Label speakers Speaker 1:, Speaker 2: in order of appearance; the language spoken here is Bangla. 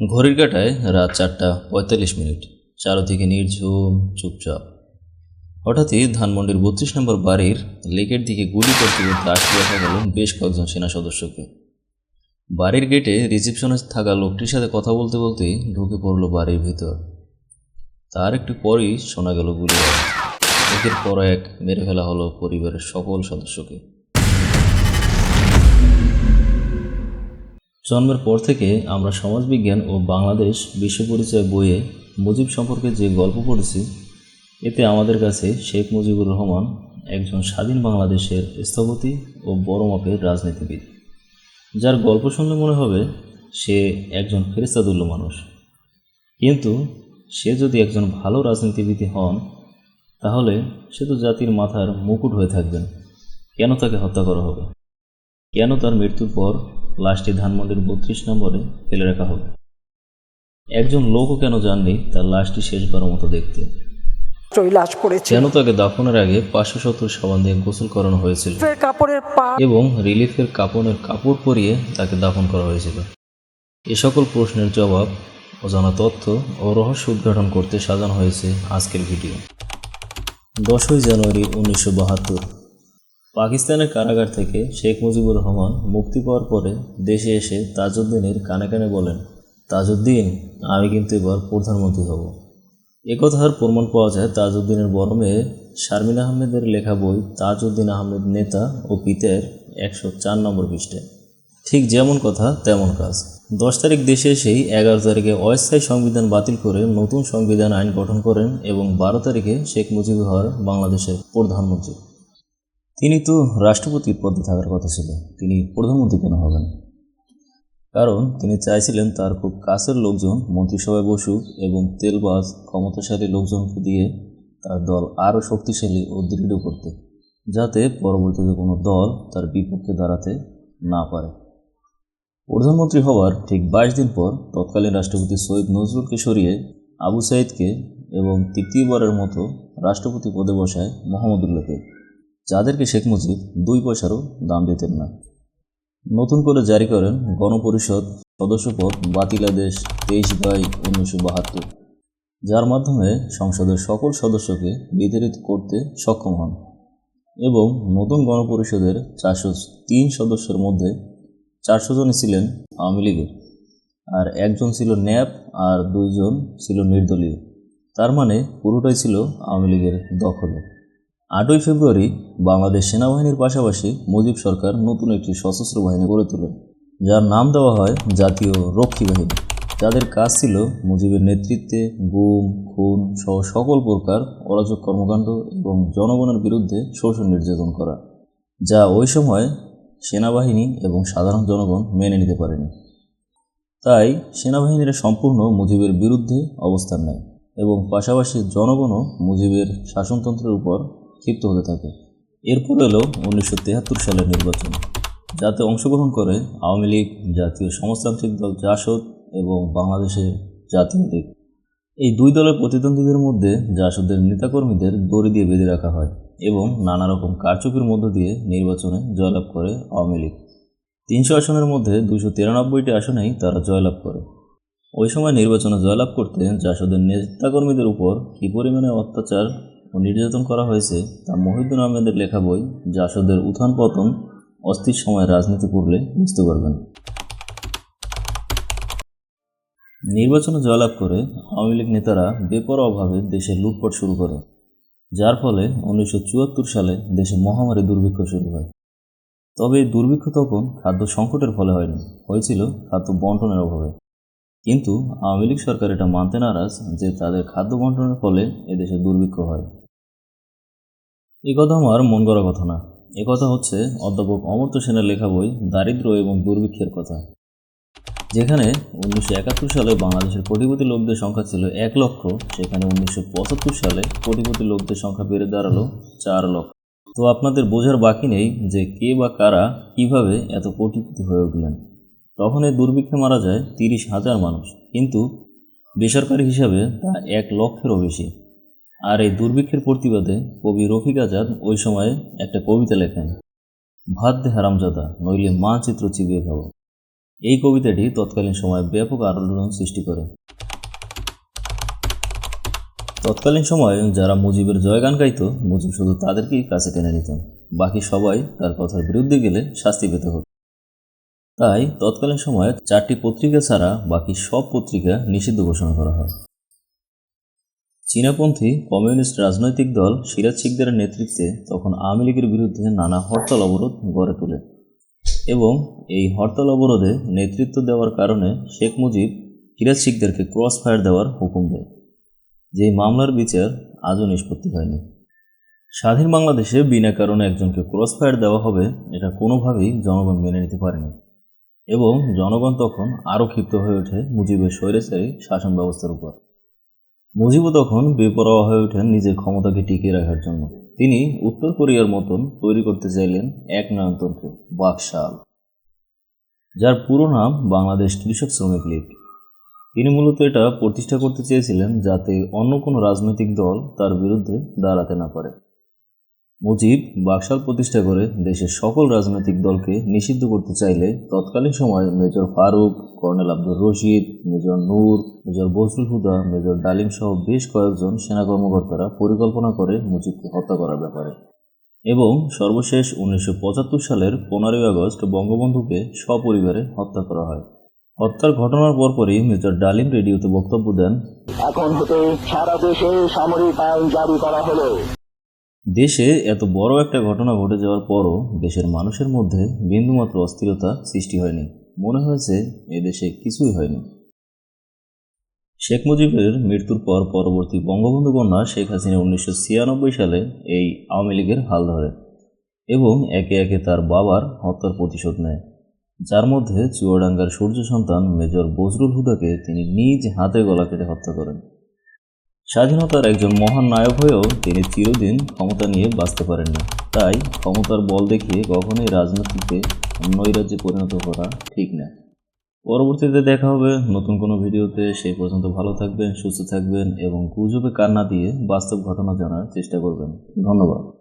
Speaker 1: ঘড়ির কাটায় রাত চারটা পঁয়তাল্লিশ মিনিট। চারদিকে নির্ঝুম, চুপচাপ। হঠাৎই ধানমন্ডির বত্রিশ নম্বর বাড়ির লেকের দিকে গুলি করতে করতে আসতে দেখা গেল বেশ কয়েকজন সেনা সদস্যকে। বাড়ির গেটে রিসেপশনে থাকা লোকটির সাথে কথা বলতে বলতেই ঢুকে পড়ল বাড়ির ভিতর। তার একটু পরই শোনা গেল গুলি। একের পর এক মেরে ফেলা হলো পরিবারের সকল সদস্যকে। জন্মের পর থেকে আমরা সমাজবিজ্ঞান ও বাংলাদেশ বিশ্ব পরিচয় বইয়ে মুজিব সম্পর্কে যে গল্প পড়েছি, এতে আমাদের কাছে শেখ মুজিবুর রহমান একজন স্বাধীন বাংলাদেশের স্থপতি ও বড় মাপের রাজনীতিবিদ। যার গল্প শুনলে মনে হবে সে একজন ফেরেস্তাদুল্য মানুষ। কিন্তু সে যদি একজন ভালো রাজনীতিবিদ হন, তাহলে সে তো জাতির মাথার মুকুট হয়ে থাকবেন। কেন তাকে হত্যা করা হবে? কেন তার মৃত্যুর পর লাশটি ধানমন্ডির বত্রিশ নম্বরে ফেলে রাখা হবে একজন লোকও কেন জাননি তার লাশটি শেষবারের মতো দেখতে?
Speaker 2: করেছে
Speaker 1: কেন তাকে দাফনের আগে পাঁচশো সত্তর সাবান দিয়ে গোসল করানো হয়েছিল?
Speaker 2: কাপড়ের পা
Speaker 1: এবং রিলিফের কাপড়ের কাপড় পরিয়ে তাকে দাফন করা হয়েছিল। এ সকল প্রশ্নের জবাব অজানা তথ্য ও রহস্য উদ্ঘাটন করতে সাজানো হয়েছে আজকের ভিডিও। দশই জানুয়ারি উনিশশো বাহাত্তর। পাকিস্তানের কারাগার থেকে শেখ মুজিবুর রহমান মুক্তি পাওয়ার পরে দেশে এসে তাজউদ্দিনের কানে কানে বলেন, তাজউদ্দিন, আমি কিন্তু এবার প্রধানমন্ত্রী হব। একথার প্রমাণ পাওয়া যায় তাজউদ্দিনের বড় মেয়ে শারমিন আহমেদের লেখা বই তাজউদ্দিন আহমেদ নেতা ও পিতের একশো চার নম্বর পৃষ্ঠে। ঠিক যেমন কথা, তেমন কাজ। দশ তারিখ দেশে এসেই এগারো তারিখে অস্থায়ী সংবিধান বাতিল করে নতুন সংবিধান আইন গঠন করেন এবং বারো তারিখে শেখ মুজিবুর হওয়ার বাংলাদেশের প্রধানমন্ত্রী। তিনি তো রাষ্ট্রপতির পদে থাকার কথা ছিল। তিনি প্রধানমন্ত্রী কেন হবেন? কারণ তিনি চাইছিলেন তার খুব কাছের লোকজন, মন্ত্রিসভায় বসুক এবং তেলবাজ, ক্ষমতাশালী লোকজনকে দিয়ে তার দল আরও শক্তিশালী ও দৃঢ় করতে, যাতে পরবর্তীতে কোনো দল তার বিপক্ষে দাঁড়াতে না পারে। প্রধানমন্ত্রী হওয়ার ঠিক বাইশ দিন পর তৎকালীন রাষ্ট্রপতি সৈয়দ নজরুলকে সরিয়ে আবু সাইদকে এবং তৃতীয়বারের মতো রাষ্ট্রপতি পদে বসায় মোহাম্মদুল্লাহকে। যাদেরকে শেখ মুজিব দুই পয়সারও দাম দিতেন না। নতুন করে জারি করেন গণপরিষদ সদস্যপদ বাতিলাদেশ তেইশ বাই উনিশশো বাহাত্তর, যার মাধ্যমে সংসদের সকল সদস্যকে বিতাড়িত করতে সক্ষম হন এবং নতুন গণপরিষদের চারশো তিন সদস্যের মধ্যে চারশো জনই ছিলেন আওয়ামী লীগের আর একজন ছিল ন্যাপ আর দুইজন ছিল নির্দলীয়। তার মানে পুরোটাই ছিল আওয়ামী লীগের দখলে। আটই ফেব্রুয়ারি বাংলাদেশ সেনাবাহিনীর পাশাপাশি মুজিব সরকার নতুন একটি সশস্ত্র বাহিনী গড়ে তোলেন যার নাম দেওয়া হয় জাতীয় রক্ষী বাহিনী। যাদের কাজ ছিল মুজিবের নেতৃত্বে গুম, খুন সহ সকল প্রকার অরাজক কর্মকাণ্ড এবং জনগণের বিরুদ্ধে শোষণ নির্যাতন করা, যা ওই সময় সেনাবাহিনী এবং সাধারণ জনগণ মেনে নিতে পারেনি। তাই সেনাবাহিনীরা সম্পূর্ণ মুজিবের বিরুদ্ধে অবস্থান নেয় এবং পাশাপাশি জনগণও মুজিবের শাসনতন্ত্রের উপর ক্ষিপ্ত হতে থাকে। এরপর এলো উনিশশো তেহাত্তর সালের নির্বাচন, যাতে অংশগ্রহণ করে আওয়ামী লীগ, জাতীয় সমাজতান্ত্রিক দল জাসদ এবং বাংলাদেশের জাতীয় লীগ এই দুই দলের প্রতিদ্বন্দ্বীদের মধ্যে জাসদের নেতাকর্মীদের দড়ি দিয়ে বেঁধে রাখা হয় এবং নানা রকম কারচুপির মধ্য দিয়ে নির্বাচনে জয়লাভ করে আওয়ামী লীগ। তিনশো আসনের মধ্যে দুশো তিরানব্বইটি আসনেই তারা জয়লাভ করে। ওই সময় নির্বাচনে জয়লাভ করতে জাসদের নেতাকর্মীদের উপর কী পরিমাণে অত্যাচার নির্যাতন করা হয়েছে তা মহিউদ্দিন আহমেদের লেখা বই জাসদের উত্থান পতন অস্থির সময় রাজনীতি করলে বুঝতে পারবেন। নির্বাচনে জয়লাভ করে আওয়ামী লীগ নেতারা বেপর অভাবে দেশে লুটপাট শুরু করে, যার ফলে উনিশশো চুয়াত্তর সালে দেশে মহামারী দুর্ভিক্ষ শুরু হয়। তবে এই দুর্ভিক্ষ তখন খাদ্য সংকটের ফলে হয়নি, হয়েছিল খাদ্য বন্টনের অভাবে। কিন্তু আওয়ামী লীগ সরকার এটা মানতে নারাজ যে তাদের খাদ্য বন্টনের ফলে এদেশে দুর্ভিক্ষ হয়। এ কথা আমার মন করা কথা না। এ কথা হচ্ছে অধ্যাপক অমর্ত্য সেনের লেখা বই দারিদ্র এবং দুর্ভিক্ষের কথা। যেখানে উনিশশো একাত্তর সালে বাংলাদেশের কোটিপতি লোকদের সংখ্যা ছিল এক লক্ষ, সেখানে উনিশশো পঁচাত্তর সালে কোটিপতি লোকদের সংখ্যা বেড়ে দাঁড়াল চার লক্ষ। তো আপনাদের বোঝার বাকি নেই যে কে বা কারা কীভাবে এত কোটিপতি হয়ে উঠলেন। তখন এই দুর্ভিক্ষে মারা যায় তিরিশ হাজার মানুষ। কিন্তু বেসরকারি হিসাবে তা এক লক্ষেরও বেশি। আর এই দুর্ভিক্ষের প্রতিবাদে কবি রফিক আজাদ ওই সময়ে একটা কবিতা লেখেন, ভাত দে হারামজাদা, নইলে মানচিত্র চিবিয়ে খাব। এই কবিতাটি তৎকালীন সময়ে ব্যাপক আলোড়ন সৃষ্টি করে। তৎকালীন সময়ে যারা মুজিবের জয়গান গাইত, মুজিব শুধু তাদেরকেই কাছে টেনে নিতেন, বাকি সবাই তার কথার বিরুদ্ধে গেলে শাস্তি পেতে হতো। তাই তৎকালীন সময়ে চারটি পত্রিকা ছাড়া বাকি সব পত্রিকা নিষিদ্ধ ঘোষণা করা হয়। চীনাপন্থী কমিউনিস্ট রাজনৈতিক দল সিরাজ শিকদারের নেতৃত্বে তখন আওয়ামী লীগের বিরুদ্ধে নানা হরতাল অবরোধ গড়ে তোলে এবং এই হরতাল অবরোধে নেতৃত্ব দেওয়ার কারণে শেখ মুজিব সিরাজ শিকদারকে ক্রস ফায়ার দেওয়ার হুকুম দেয়। যেই মামলার বিচার আজও নিষ্পত্তি হয়নি। স্বাধীন বাংলাদেশে বিনা কারণে একজনকে ক্রস ফায়ার দেওয়া হবে, এটা কোনোভাবেই জনগণ মেনে নিতে পারেনি। এবং জনগণ তখন আরও ক্ষিপ্ত হয়ে ওঠে মুজিবের স্বৈরাচারী শাসন ব্যবস্থার উপর। মুজিবও তখন বেপরোয়া হয়ে ওঠেন নিজের ক্ষমতাকে টিকিয়ে রাখার জন্য। তিনি উত্তর কোরিয়ার মতন তৈরি করতে চাইলেন এক নয়নতন্ত্র বাকশাল, যার পুরো নাম বাংলাদেশ কৃষক শ্রমিক লীগ। তিনি মূলত এটা প্রতিষ্ঠা করতে চেয়েছিলেন যাতে অন্য কোনো রাজনৈতিক দল তার বিরুদ্ধে দাঁড়াতে না পারে। মুজিব বাকশাল প্রতিষ্ঠা করে দেশের সকল রাজনৈতিক দলকে নিষিদ্ধ করতে চাইলে তৎকালীন সময়ে major Faruk, colonel Abdur Rashid, major Noor, major Bazlul Huda, major Dalim সহ বেশ কয়েকজন সেনা কর্মকর্তারা পরিকল্পনা করে মুজিবকে হত্যা করার ব্যাপারে। এবং সর্বশেষ উনিশশো পঁচাত্তর সালের পনেরোই আগস্ট বঙ্গবন্ধুকে সপরিবারে হত্যা করা হয়। হত্যার ঘটনার পরপরই মেজর ডালিম রেডিওতে বক্তব্য দেন,
Speaker 3: এখন হতে সারা দেশে সামরিক আইন জারি করা হলো।
Speaker 1: দেশে এত বড় একটা ঘটনা ঘটে যাওয়ার পরও দেশের মানুষের মধ্যে বিন্দুমাত্র অস্থিরতা সৃষ্টি হয়নি। মনে হয়েছে এদেশে কিছুই হয়নি। শেখ মুজিবের মৃত্যুর পর পরবর্তী বঙ্গবন্ধু কন্যা শেখ হাসিনা উনিশশো ছিয়ানব্বই সালে এই আওয়ামী লীগের হাল ধরে এবং একে একে তার বাবার হত্যার প্রতিশোধ নেয়। যার মধ্যে চুয়াডাঙ্গার সূর্য সন্তান মেজর বজরুল হুদাকে তিনি নিজ হাতে গলা কেটে হত্যা করেন। স্বাধীনতার একজন মহান নায়ক হয়েও তিনি চিরদিন ক্ষমতা নিয়ে বাঁচতে পারেননি তাই ক্ষমতার বল দেখিয়ে কখনোই রাজনীতিতে নৈরাজ্যে পরিণত করা ঠিক না। পরবর্তীতে দেখা হবে নতুন কোনো ভিডিওতে। সেই পর্যন্ত ভালো থাকবেন, সুস্থ থাকবেন এবং গুজবে কান্না দিয়ে বাস্তব ঘটনা জানার চেষ্টা করবেন। ধন্যবাদ।